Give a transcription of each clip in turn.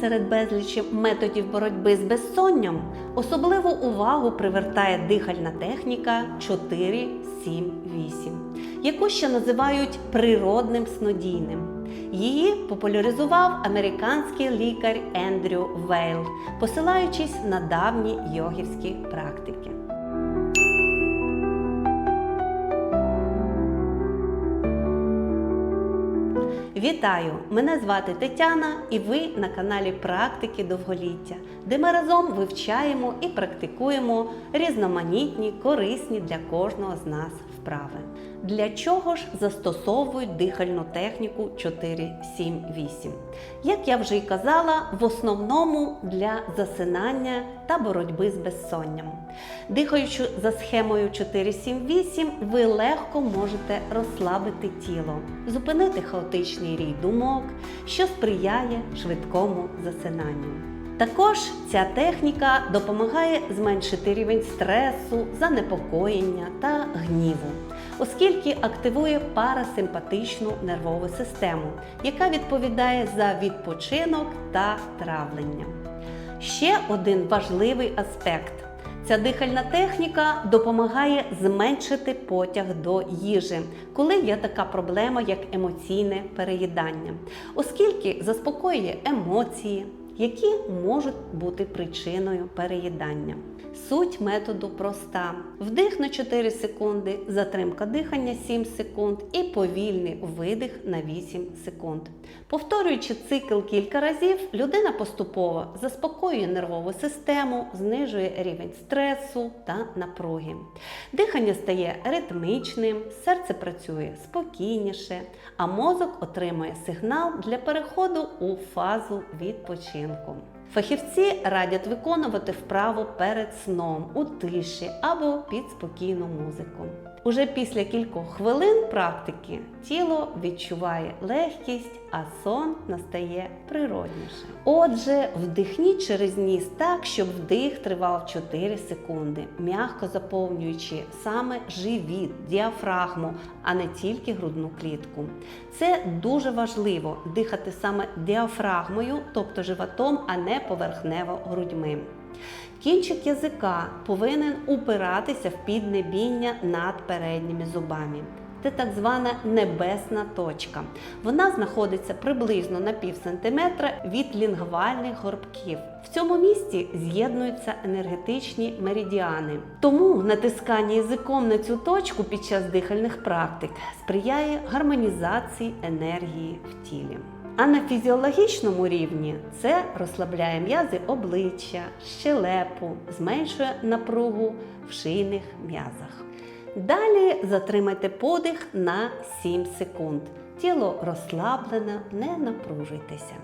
Серед безлічі методів боротьби з безсонням особливу увагу привертає дихальна техніка 4, 7, 8, яку ще називають природним снодійним. Її популяризував американський лікар Ендрю Вейл, посилаючись на давні йогівські практики. Вітаю! Мене звати Тетяна, і ви на каналі Практики довголіття, де ми разом вивчаємо і практикуємо різноманітні, корисні для кожного з нас вправи. Для чого ж застосовують дихальну техніку 4-7-8? Як я вже й казала, в основному для засинання та боротьби з безсонням. Дихаючи за схемою 4-7-8, ви легко можете розслабити тіло, зупинити хаотичний рій думок, що сприяє швидкому засинанню. Також ця техніка допомагає зменшити рівень стресу, занепокоєння та гніву, оскільки активує парасимпатичну нервову систему, яка відповідає за відпочинок та травлення. Ще один важливий аспект. Ця дихальна техніка допомагає зменшити потяг до їжі, коли є така проблема, як емоційне переїдання, оскільки заспокоює емоції, які можуть бути причиною переїдання. Суть методу проста: вдих на 4 секунди, затримка дихання 7 секунд і повільний видих на 8 секунд. Повторюючи цикл кілька разів, людина поступово заспокоює нервову систему, знижує рівень стресу та напруги. Дихання стає ритмічним, серце працює спокійніше, а мозок отримує сигнал для переходу у фазу відпочинку. இருக்கும் Фахівці радять виконувати вправу перед сном у тиші або під спокійну музику. Уже після кількох хвилин практики тіло відчуває легкість, а сон настає природніше. Отже, вдихніть через ніс так, щоб вдих тривав 4 секунди, м'яко заповнюючи саме живіт, діафрагму, а не тільки грудну клітку. Це дуже важливо дихати саме діафрагмою, тобто животом, а не поверхнево грудьми. Кінчик язика повинен упиратися в піднебіння над передніми зубами. Це так звана небесна точка. Вона знаходиться приблизно на пів сантиметра від лінгвальних горбків. В цьому місці з'єднуються енергетичні меридіани. Тому натискання язиком на цю точку під час дихальних практик сприяє гармонізації енергії в тілі. А на фізіологічному рівні це розслабляє м'язи обличчя, щелепу, зменшує напругу в шийних м'язах. Далі затримайте подих на 7 секунд. Тіло розслаблене, не напружуйтеся.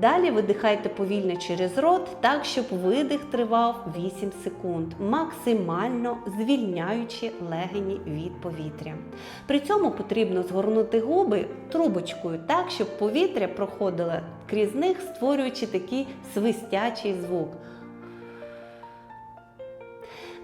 Далі видихайте повільно через рот, так, щоб видих тривав 8 секунд, максимально звільняючи легені від повітря. При цьому потрібно згорнути губи трубочкою так, щоб повітря проходило крізь них, створюючи такий свистячий звук.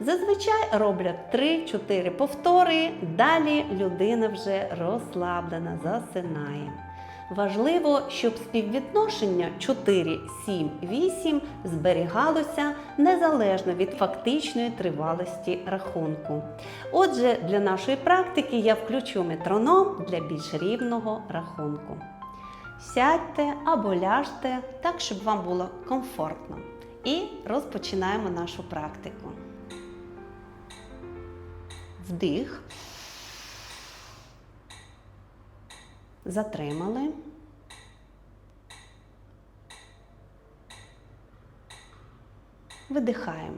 Зазвичай роблять 3-4 повтори, далі людина вже розслаблена, засинає. Важливо, щоб співвідношення 4, 7, 8 зберігалося незалежно від фактичної тривалості рахунку. Отже, для нашої практики я включу метроном для більш рівного рахунку. Сядьте або ляжте так, щоб вам було комфортно. І розпочинаємо нашу практику. Вдих. Затримали. Видихаємо.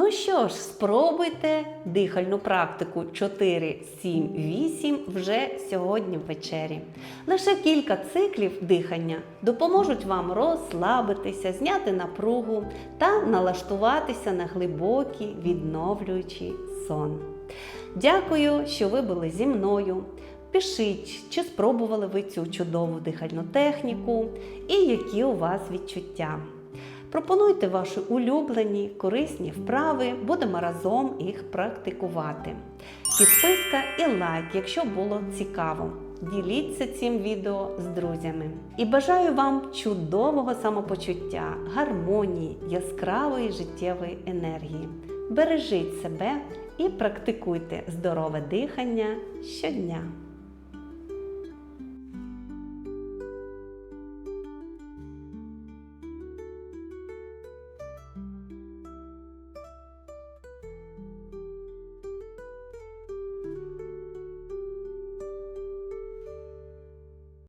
Ну що ж, спробуйте дихальну практику 4, 7, 8 вже сьогодні ввечері. Лише кілька циклів дихання допоможуть вам розслабитися, зняти напругу та налаштуватися на глибокий відновлюючий сон. Дякую, що ви були зі мною. Пишіть, чи спробували ви цю чудову дихальну техніку і які у вас відчуття. Пропонуйте ваші улюблені корисні вправи, будемо разом їх практикувати. Підписка і лайк, якщо було цікаво. Діліться цим відео з друзями. І бажаю вам чудового самопочуття, гармонії, яскравої життєвої енергії. Бережіть себе і практикуйте здорове дихання щодня.